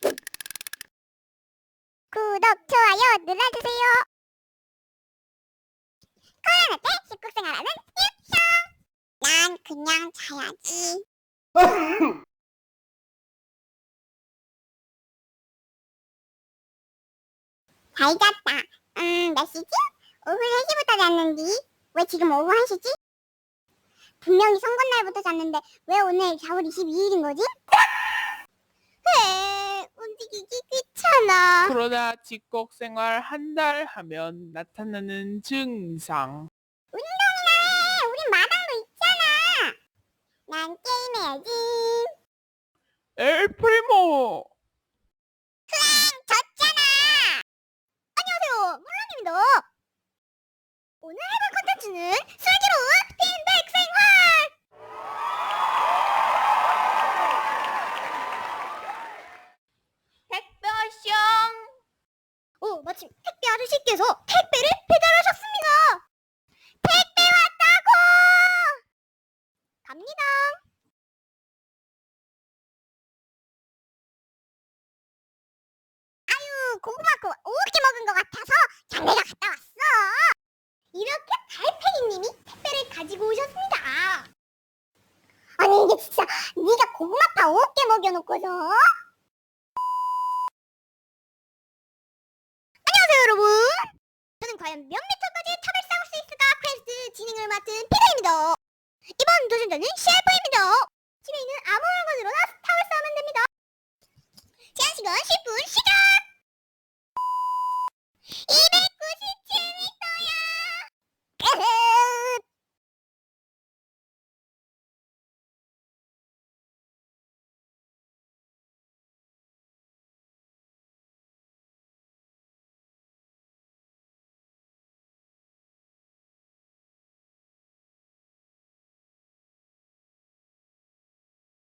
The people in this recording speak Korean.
구독, 좋아요 눌러주세요. 코로나 때 식국생활하는 유형. 난 그냥 자야지. 잘 잤다. 음, 몇 시지? 오후 3시부터 잤는디. 왜 지금 오후 1시지? 분명히 선거 날부터 잤는데 왜 오늘 4월 22일인 거지? 에 움직이기 코로나 직곡 생활 한 달 하면 나타나는 증상. 운동이나 해. 우린 마당도 있잖아. 난 게임해야지. 엘프리모! 졌잖아. 안녕하세요. 물론입니다. 오늘 해볼 컨텐츠는 슬기로운 핀백 생활. 택배왕. 오, 마침 택배 아저씨께서 택배를 배달하셨습니다. 택배 왔다고. 갑니다. 아유, 그 오게 먹은 것 같아서 장내가 갔다 왔어. 이렇게 달팽이님이 택배를 가지고 오셨습니다. 아니 이게 진짜 네가 고구마파 오게 먹여놓고서 저는 셰프입니다. 집에 있는 아무 물건으로나 스타를 싸면 됩니다. 제한 시간 10분 시작! 이